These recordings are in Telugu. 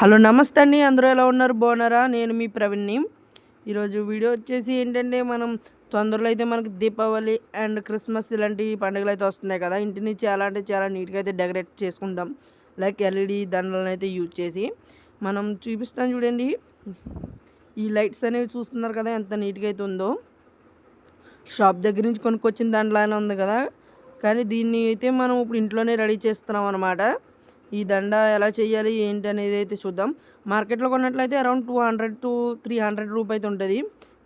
హలో నమస్తే అండి. అందరూ ఎలా ఉన్నారు? బాగున్నారా? నేను మీ ప్రవీణ్ని. ఈరోజు వీడియో వచ్చేసి ఏంటంటే మనం తొందరలో అయితే మనకి దీపావళి అండ్ క్రిస్మస్ ఇలాంటి పండుగలు అయితే వస్తున్నాయి కదా. ఇంటిని చాలా అంటే చాలా నీట్గా అయితే డెకరేట్ చేసుకుంటాం. లైక్ ఎల్ఈడి దండలను అయితే యూజ్ చేసి. మనం చూపిస్తాం చూడండి. ఈ లైట్స్ అనేవి చూస్తున్నారు కదా ఎంత నీట్గా అయితే ఉందో. షాప్ దగ్గర నుంచి కొనుక్కొచ్చిన దండలానే ఉంది కదా. కానీ దీన్ని అయితే మనం ఇప్పుడు ఇంట్లోనే రెడీ చేస్తున్నాం అనమాట ఈ దండ ఎలా చేయాలి ఏంటి అనేది అయితే చూద్దాం. మార్కెట్లో కొన్నట్లయితే around two hundred to three hundred రూప్ అయితే ఉంటుంది.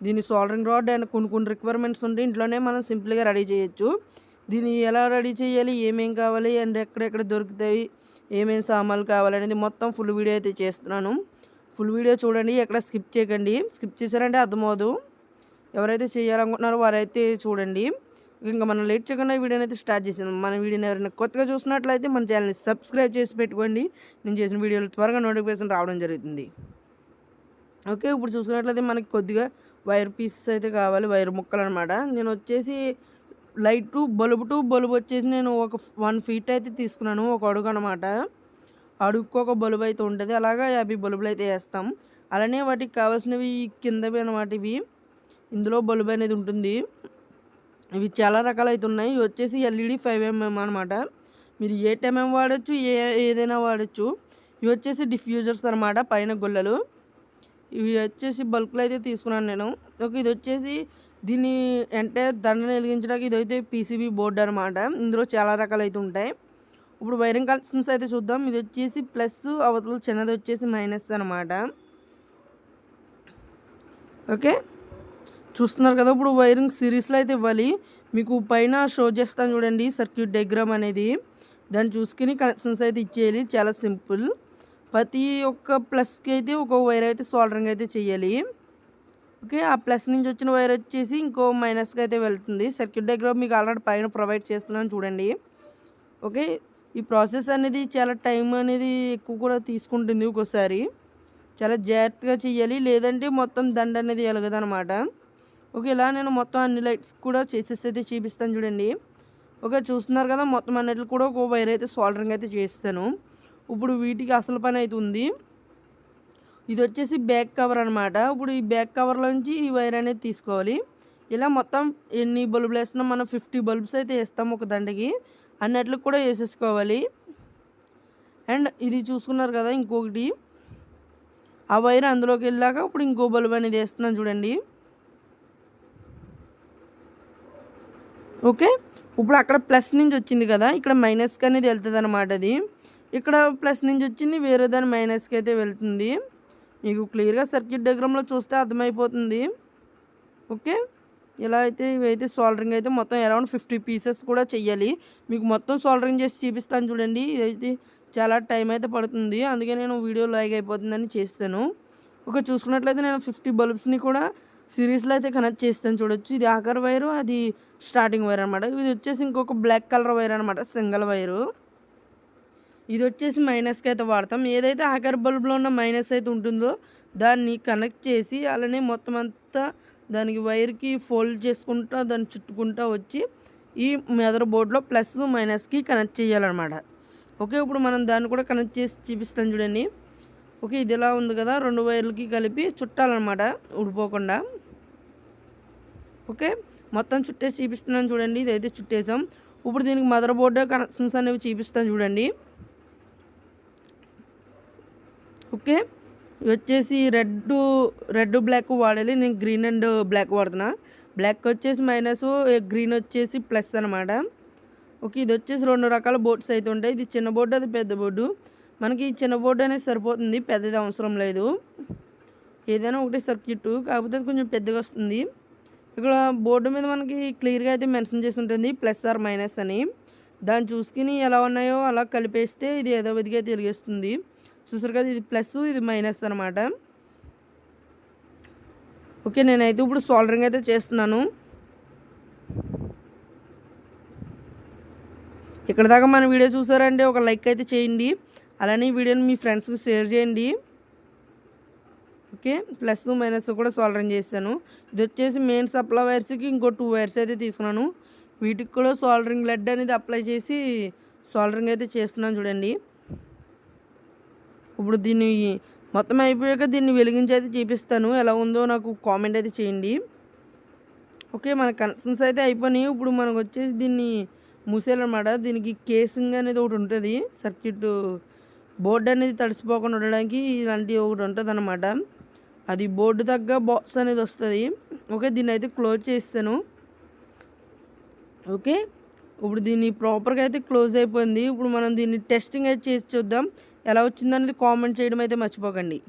దీని సోల్డరింగ్ రాడ్ అండ్ కొన్ని కొన్ని రిక్వైర్మెంట్స్ ఉంటే ఇంట్లోనే మనం సింపుల్గా రెడీ చేయొచ్చు. దీన్ని ఎలా రెడీ చేయాలి ఏమేం కావాలి అండ్ ఎక్కడెక్కడ దొరుకుతాయి ఏమేమి సామాన్లు కావాలి అనేది మొత్తం ఫుల్ వీడియో అయితే చేస్తున్నాను. ఫుల్ వీడియో చూడండి ఎక్కడ స్కిప్ చేయకండి. స్కిప్ చేశారంటే అర్థమవుదు ఎవరైతే చేయాలనుకుంటున్నారో వారైతే చూడండి. ఇంకా మనం లేట్ చేయకుండా వీడియో వీడియోని అయితే స్టార్ట్ చేసాం మన వీడియోని ఎవరైనా కొత్తగా చూసినట్లయితే మన ఛానల్ని సబ్స్క్రైబ్ చేసి పెట్టుకోండి. నేను చేసిన వీడియోలు త్వరగా నోటిఫికేషన్ రావడం జరుగుతుంది. ఓకే ఇప్పుడు చూసుకున్నట్లయితే మనకి కొద్దిగా వైర్ పీసెస్ అయితే కావాలి వైర్ ముక్కలు అనమాట నేను వచ్చేసి light to bulb to bulb వచ్చేసి నేను ఒక వన్ ఫీట్ అయితే తీసుకున్నాను ఒక అడుగు అనమాట అడుగుకు ఒక బల్బు అయితే ఉంటుంది అలాగా యాభై బల్బులు అయితే వేస్తాం. అలానే వాటికి కావాల్సినవి కిందవి అనమాట ఇవి. ఇందులో బల్బు అనేది ఉంటుంది. ఇవి చాలా రకాలు అయితే ఉన్నాయి ఇవి వచ్చేసి ఎల్ఈడి ఫైవ్ ఎంఎం అనమాట మీరు ఏ ఎంఎం వాడచ్చు ఏ ఏదైనా వాడచ్చు. ఇవి వచ్చేసి డిఫ్యూజర్స్ అనమాట పైన గొల్లలు. ఇవి వచ్చేసి బల్క్లో అయితే తీసుకున్నాను నేను. ఒక ఇది వచ్చేసి దీన్ని అంటే దండను వెలిగించడానికి ఇది అయితే పీసీబీ బోర్డు అనమాట ఇందులో చాలా రకాలు అయితే ఉంటాయి. ఇప్పుడు వైరింగ్ కనెక్షన్స్ అయితే చూద్దాం. ఇది వచ్చేసి ప్లస్ అవతల చిన్నది వచ్చేసి మైనస్ అనమాట ఓకే? చూస్తున్నారు కదా ఇప్పుడు వైరింగ్ సిరీస్లో అయితే ఇవ్వాలి. మీకు పైన షో చేస్తాను చూడండి సర్క్యూట్ డయాగ్రామ్ అనేది. దాన్ని చూసుకుని కనెక్షన్స్ అయితే ఇచ్చేయాలి చాలా సింపుల్. ప్రతి ఒక్క ప్లస్కి అయితే ఒక్కొక్క వైర్ అయితే సోల్డరింగ్ అయితే చేయాలి. ఓకే ఆ ప్లస్ నుంచి వచ్చిన వైర్ వచ్చేసి ఇంకో మైనస్కి అయితే వెళ్తుంది. సర్క్యూట్ డయాగ్రామ్ మీకు ఆల్రెడీ పైన ప్రొవైడ్ చేస్తున్నాను చూడండి. ఓకే ఈ ప్రాసెస్ అనేది చాలా టైం అనేది ఎక్కువ కూడా తీసుకుంటుంది ఒక్కోసారి. చాలా జాగ్రత్తగా చేయాలి లేదంటే మొత్తం దండ అనేది వెలగదనమాట ఓకే ఇలా నేను మొత్తం అన్ని లైట్స్ కూడా చేసేసి అయితే చూపిస్తాను చూడండి. ఓకే చూస్తున్నారు కదా మొత్తం అన్నిటికి కూడా ఒక వైర్ అయితే సోల్డరింగ్ అయితే చేస్తాను ఇప్పుడు వీటికి అసలు పని అయితే ఉంది. ఇది వచ్చేసి బ్యాక్ కవర్ అనమాట ఇప్పుడు ఈ బ్యాక్ కవర్లోంచి ఈ వైర్ అనేది తీసుకోవాలి. ఇలా మొత్తం ఎన్ని బల్బులు వేసినా మనం ఫిఫ్టీ బల్బ్స్ అయితే వేస్తాం ఒక దండకి. అన్నట్లు కూడా వేసేసుకోవాలి. అండ్ ఇది చూసుకున్నారు కదా ఇంకొకటి. ఆ వైర్ అందులోకి వెళ్ళాక ఇప్పుడు ఇంకో బల్బ్ అనేది వేస్తున్నాను చూడండి. ఓకే? ఇప్పుడు అక్కడ ప్లస్ నుంచి వచ్చింది కదా ఇక్కడ మైనస్కి అనేది వెళ్తుంది అనమాట అది. ఇక్కడ ప్లస్ నుంచి వచ్చింది వేరే దాని మైనస్కి అయితే వెళ్తుంది. మీకు క్లియర్గా సర్క్యూట్ డయాగ్రామ్లో చూస్తే అర్థమైపోతుంది. ఓకే? ఇలా అయితే ఇవైతే సోల్డరింగ్ అయితే మొత్తం అరౌండ్ ఫిఫ్టీ పీసెస్ కూడా చెయ్యాలి. మీకు మొత్తం సోల్డరింగ్ చేసి చూపిస్తాను చూడండి. ఇదైతే చాలా టైం అయితే పడుతుంది. అందుకే నేను వీడియో లైక్ అయిపోతుందని చేస్తాను. ఒక చూసుకున్నట్లయితే నేను ఫిఫ్టీ బల్బ్స్ని కూడా సిరీస్లో అయితే కనెక్ట్ చేస్తాను చూడొచ్చు. ఇది ఆఖరి వైరు అది స్టార్టింగ్ వైర్ అనమాట ఇది వచ్చేసి ఇంకొక బ్లాక్ కలర్ వైర్ అనమాట సింగిల్ వైరు. ఇది వచ్చేసి మైనస్కి అయితే వాడతాం. ఏదైతే ఆఖరి బల్బ్లో ఉన్న మైనస్ అయితే ఉంటుందో దాన్ని కనెక్ట్ చేసి అలానే మొత్తం అంతా దానికి వైర్కి ఫోల్డ్ చేసుకుంటా దాన్ని చుట్టుకుంటా వచ్చి ఈ మెదర్ బోర్డ్లో ప్లస్ మైనస్కి కనెక్ట్ చేయాలన్నమాట. ఓకే ఇప్పుడు మనం దాన్ని కూడా కనెక్ట్ చేసి చూపిస్తాం చూడండి. ఓకే ఇది ఎలా ఉంది కదా? రెండు వైర్లకి కలిపి చుట్టాలన్నమాట ఊడిపోకుండా. ఓకే మొత్తం చుట్టేసి చూపిస్తున్నాను చూడండి ఇదైతే చుట్టేసాం. ఇప్పుడు దీనికి మదర్ బోర్డు కనెక్షన్స్ అనేవి చూపిస్తాను చూడండి. ఓకే వచ్చేసి రెడ్ రెడ్ బ్లాక్ వాడాలి నేను గ్రీన్ అండ్ బ్లాక్ వాడుతున్నా. బ్లాక్ వచ్చేసి మైనస్ గ్రీన్ వచ్చేసి ప్లస్ అనమాట ఓకే ఇది వచ్చేసి రెండు రకాల బోర్డ్స్ అయితే ఉంటాయి. ఇది చిన్న బోర్డు అది పెద్ద బోర్డు. మనకి చిన్న బోర్డు అనేది సరిపోతుంది పెద్దది అవసరం లేదు. ఏదైనా ఒకటి సర్క్యూట్ కాకపోతే అది కొంచెం పెద్దగా వస్తుంది. ఇక్కడ బోర్డు మీద మనకి క్లియర్గా అయితే మెన్షన్ చేసి ఉంటుంది ప్లస్ ఆర్ మైనస్ అని. దాన్ని చూసుకుని ఎలా ఉన్నాయో అలా కలిపేస్తే ఇది యథావిధిగా తిరిగేస్తుంది. చూసారు కదా ఇది ప్లస్ ఇది మైనస్ అనమాట ఓకే నేనైతే ఇప్పుడు సోల్డరింగ్ అయితే చేస్తున్నాను. ఇక్కడ దాకా మన వీడియో చూసారంటే ఒక లైక్ అయితే చేయండి. అలానే ఈ వీడియోని మీ ఫ్రెండ్స్కి షేర్ చేయండి. ఓకే? ప్లస్ మైనస్ కూడా సోల్డరింగ్ చేశాను. ఇది వచ్చేసి మెయిన్ సప్లై వైర్స్కి ఇంకో టూ వైర్స్ అయితే తీసుకున్నాను. వీటికి కూడా సోల్డరింగ్ లెడ్ అనేది అప్లై చేసి సోల్డరింగ్ అయితే చేస్తున్నాను చూడండి. ఇప్పుడు దీన్ని మొత్తం అయిపోయాక దీన్ని వెలిగించి అయితే చూపిస్తాను. ఎలా ఉందో నాకు కామెంట్ అయితే చేయండి. ఓకే? మన కనెక్షన్స్ అయితే అయిపోయినాయి. ఇప్పుడు మనకు వచ్చేసి దీన్ని మూసేయాలన్నమాట. దీనికి కేసింగ్ అనేది ఒకటి ఉంటుంది. సర్క్యూట్ బోర్డు అనేది తడిసిపోకుండా ఉండడానికి ఇలాంటి ఒకటి ఉంటుంది అనమాట అది బోర్డు తగ్గ బాక్స్ అనేది వస్తుంది. ఓకే దీన్ని అయితే క్లోజ్ చేస్తాను. ఓకే ఇప్పుడు దీన్ని ప్రాపర్గా అయితే క్లోజ్ అయిపోయింది. ఇప్పుడు మనం దీన్ని టెస్టింగ్ అయితే చేసి చూద్దాం. ఎలా వచ్చిందనేది కామెంట్ చేయడం అయితే మర్చిపోకండి.